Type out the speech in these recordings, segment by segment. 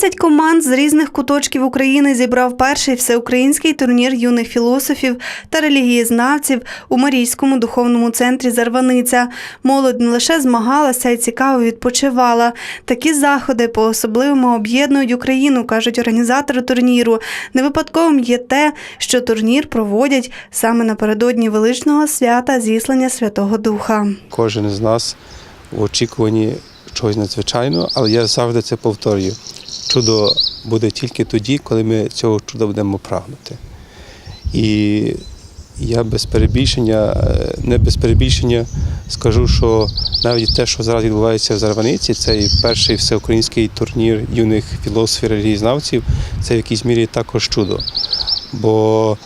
13 команд з різних куточків України зібрав перший всеукраїнський турнір юних філософів та релігієзнавців у Марійському духовному центрі Зарваниця. Молодь не лише змагалася й цікаво відпочивала. Такі заходи по-особливому об'єднують Україну, кажуть організатори турніру. Не випадковим є те, що турнір проводять саме напередодні величного свята зіслання Святого Духа. Кожен з нас в очікуванні чогось надзвичайного, але я завжди це повторюю. Чудо буде тільки тоді, коли ми цього чуда будемо прагнути. І я без перебільшення, е, не без перебільшення скажу, що навіть те, що зараз відбувається в Зарваниці, цей перший всеукраїнський турнір юних філософів релігієзнавців, це в якійсь мірі також чудо. Бо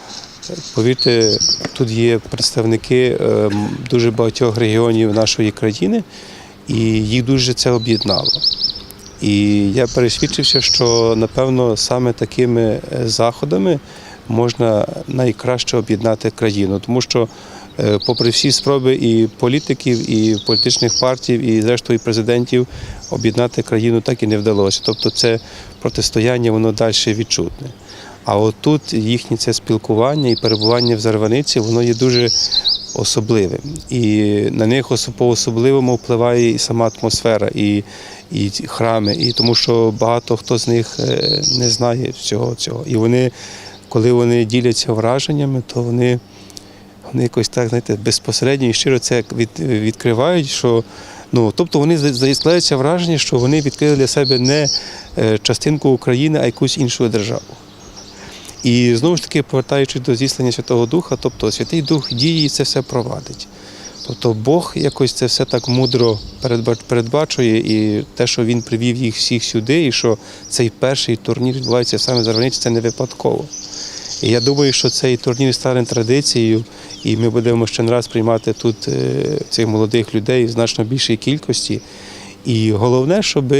Повірте, тут є представники е, дуже багатьох регіонів нашої країни, і їх дуже це об'єднало. І я пересвідчився, що напевно саме такими е, заходами можна найкраще об'єднати країну, тому що, е, попри всі спроби і політиків, і політичних партій, і зрештою президентів, об'єднати країну так і не вдалося. Тобто, це протистояння воно далі відчутне. А отут їхнє це спілкування і перебування в Зарваниці, воно є дуже особливим. І на них осо- по-особливому впливає і сама атмосфера, і, і храми, і тому що багато хто з них е, не знає всього цього. І вони, коли вони діляться враженнями, то вони, вони якось так, знаєте, безпосередньо і щиро це від, відкривають, що Ну, тобто вони складається враження, що вони відкрили для себе не е, частинку України, а якусь іншу державу. І знову ж таки, повертаючись до зіслання Святого Духа, тобто Святий Дух діє і це все провадить. Тобто Бог якось це все так мудро передбачує, і те, що він привів їх всіх сюди, і що цей перший турнір відбувається саме в Зарваниці, це не випадково. І я думаю, що цей турнір стане традицією, і ми будемо ще не раз приймати тут е, цих молодих людей в значно більшій кількості. І головне, щоб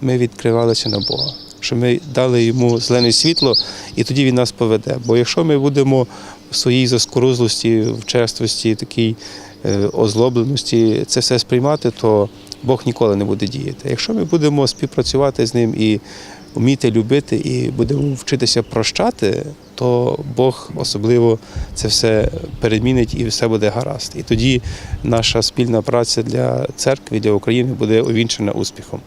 ми відкривалися на Бога, щоб ми дали йому зелене світло, і тоді він нас поведе. Бо якщо ми будемо в своїй заскорузлості, в черствості, такій е, озлобленості це все сприймати, то Бог ніколи не буде діяти. Якщо ми будемо співпрацювати з ним і вміти любити, і будемо вчитися прощати, то Бог особливо це все перемінить і все буде гаразд. І тоді наша спільна праця для церкви, для України буде увінчена успіхом.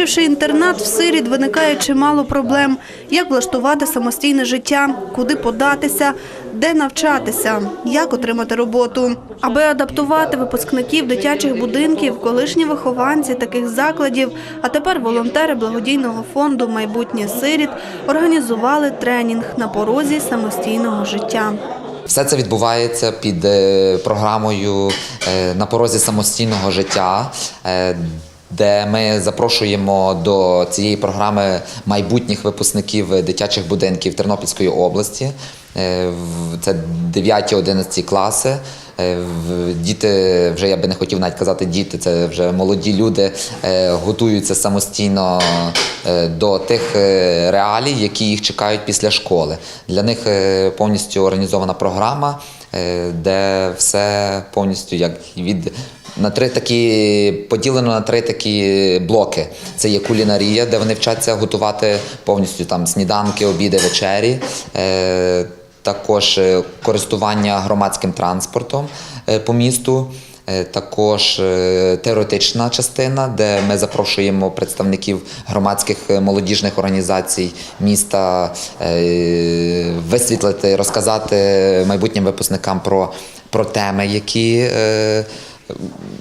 Закінчивши інтернат, в Сирід виникає чимало проблем: як влаштувати самостійне життя, куди податися, де навчатися, як отримати роботу. Аби адаптувати випускників дитячих будинків, колишні вихованці таких закладів, а тепер волонтери благодійного фонду Майбутнє Сиріт організували тренінг на порозі самостійного життя. Все це відбувається під е, програмою е, на порозі самостійного життя. Де ми запрошуємо до цієї програми майбутніх випускників дитячих будинків Тернопільської області. Е, Це 9-11 класи. Е, Діти, вже я би не хотів навіть казати діти, це вже молоді люди е, готуються самостійно до тих реалій, які їх чекають після школи. Для них повністю організована програма, де все повністю як від на три такі поділено на три такі блоки. Це є кулінарія, де вони вчаться готувати повністю там сніданки, обіди, вечері. Е, також е, користування громадським транспортом е, по місту. Е, Також теоретична частина, де ми запрошуємо представників громадських молодіжних організацій міста висвітлити, розказати майбутнім випускникам про, про теми, які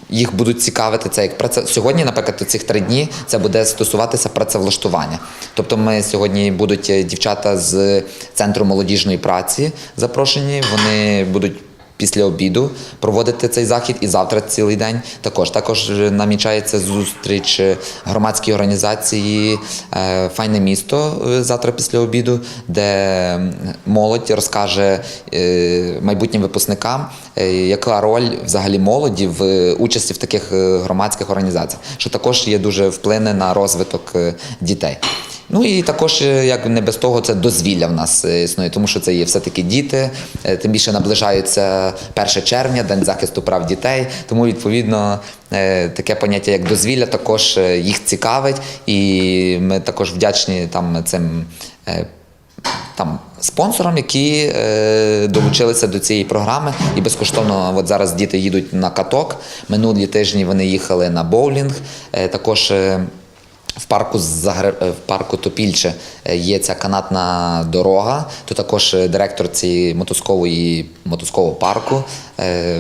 їх будуть цікавити. Це як праце сьогодні, наприклад, цих три дні це буде стосуватися працевлаштування. Тобто, ми сьогодні будуть е, дівчата з центру молодіжної праці запрошені. Вони будуть. Після обіду проводити цей захід і завтра цілий день також. Також е, намічається зустріч е, громадської організації е, Файне місто завтра після обіду, де молодь розкаже майбутнім випускникам, яка роль взагалі молоді в участі в таких громадських організаціях, що також є дуже вплине на розвиток дітей. Ну і також, е, як не без того, це дозвілля в нас е, існує, тому що це є все-таки діти, е, тим більше наближається 1 червня, День захисту прав дітей. Тому відповідно таке поняття, як дозвілля, також їх цікавить, і ми також вдячні там цим. Там спонсорам, які е, долучилися до цієї програми, і безкоштовно от зараз діти їдуть на каток. Минулі тижні вони їхали на боулінг. Е, також е, в парку е, в парку Топільче е, є ця канатна дорога. То також е, директор цієї мотузкової мотузкового парку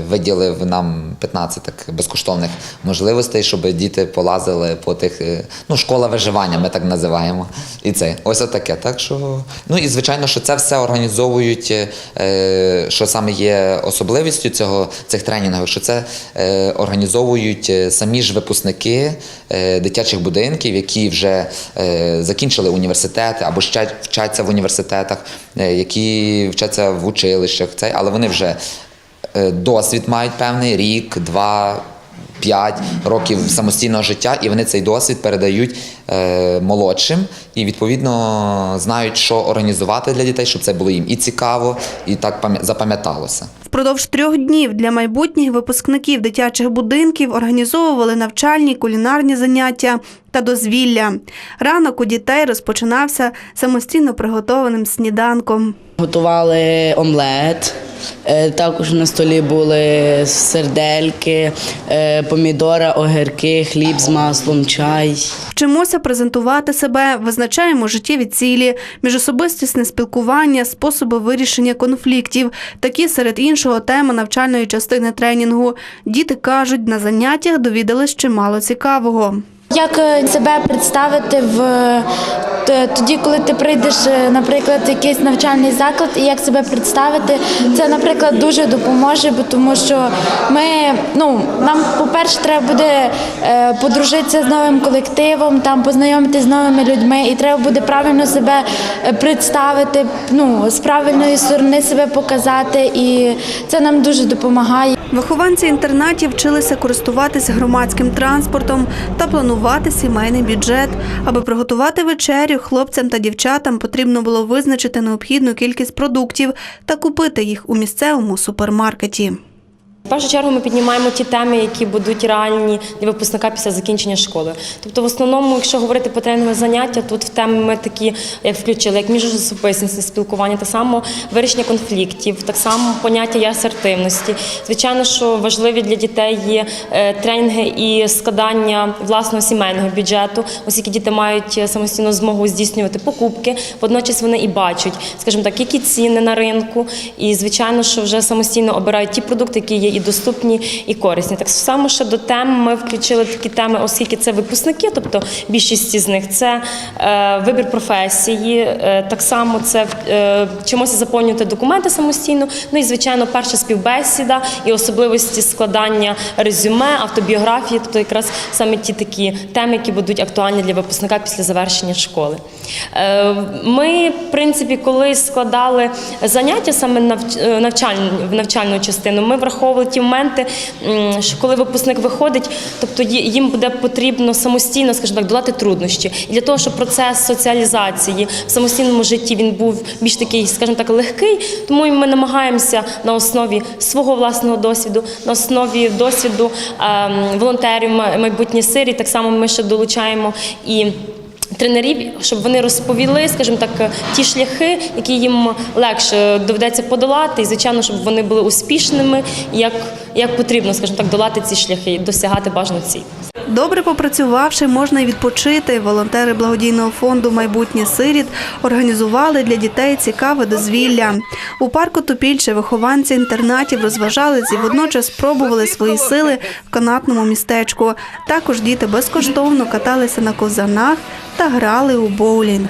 виділив нам 15 так безкоштовних можливостей, щоб діти полазили по тих. е, Ну, школа виживання, ми так називаємо. І це ось отаке. Так що, ну і звичайно, що це все організовують, е, що саме є особливістю цього цих тренінгів, що це е, організовують е, самі ж випускники е, дитячих будинків, які вже е, закінчили університети або ще вчаться в університетах, е, які вчаться в училищах. Але вони вже е, досвід мають певний рік, два. П'ять років самостійного життя, і вони цей досвід передають е, молодшим і відповідно знають, що організувати для дітей, щоб це було їм і цікаво, і так пам'я- запам'яталося. Впродовж трьох днів для майбутніх випускників дитячих будинків організовували навчальні кулінарні заняття та дозвілля. Ранок у дітей розпочинався самостійно приготованим сніданком. Готували омлет. Е, Також на столі були сердельки, е, помідора, огірки, хліб з маслом, чай. Вчимося презентувати себе, визначаємо життєві цілі, міжособистісне спілкування, способи вирішення конфліктів. Такі серед іншого теми навчальної частини тренінгу. Діти кажуть, на заняттях довідались чимало цікавого. Як е, себе представити в тоді, коли ти прийдеш, е, наприклад, в якийсь навчальний заклад, і як себе представити, це, наприклад, дуже допоможе, бо тому що ми ну нам, по-перше, треба буде е, подружитися з новим колективом, там познайомитися з новими людьми, і треба буде правильно себе представити, ну з правильної сторони себе показати, і це нам дуже допомагає. Вихованці інтернатів вчилися користуватися громадським транспортом та планувати сімейний бюджет. Аби приготувати вечерю, хлопцям та дівчатам потрібно було визначити необхідну кількість продуктів та купити їх у місцевому супермаркеті. В першу чергу ми піднімаємо ті теми, які будуть реальні для випускника після закінчення школи. Тобто, в основному, якщо говорити про тренінгове заняття, тут в теми ми такі, як включили, як міжособистісне спілкування, так само вирішення конфліктів, так само поняття асертивності. Звичайно, що важливі для дітей є е, тренінги і складання власного сімейного бюджету, оскільки діти мають е, самостійно змогу здійснювати покупки. Водночас вони і бачать, скажімо так, які ціни на ринку, і звичайно, що вже самостійно обирають ті продукти, які є доступні, і корисні. Так само ще до тем ми включили такі теми, оскільки це випускники, тобто більшість із них це е, вибір професії, е, так само це е, вчимося заповнювати документи самостійно. Ну і звичайно, перша співбесіда і особливості складання резюме, автобіографії, тобто якраз саме ті такі теми, які будуть актуальні для випускника після завершення школи. Е, Ми, в принципі, коли складали заняття саме навч- е, навчальну, в навчальну частину, ми враховували ті моменти, що коли випускник виходить, тобто їм буде потрібно самостійно, скажімо так, долати труднощі. І для того, щоб процес соціалізації в самостійному житті він був більш такий, скажімо так, легкий, тому ми намагаємося на основі свого власного досвіду, на основі досвіду ем, волонтерів «Ма- майбутні сирі. Так само ми ще долучаємо і. Тренерів, щоб вони розповіли, скажімо так, ті шляхи, які їм легше доведеться подолати, і звичайно, щоб вони були успішними, як, як потрібно, скажімо так, долати ці шляхи досягати бажаних ціль. Добре попрацювавши, можна й відпочити. Волонтери благодійного фонду Майбутнє сиріт організували для дітей цікаве дозвілля. У парку Тупільче вихованці інтернатів розважались і водночас спробували свої сили в канатному містечку. Також діти безкоштовно каталися на ковзанах та грали у боулінг.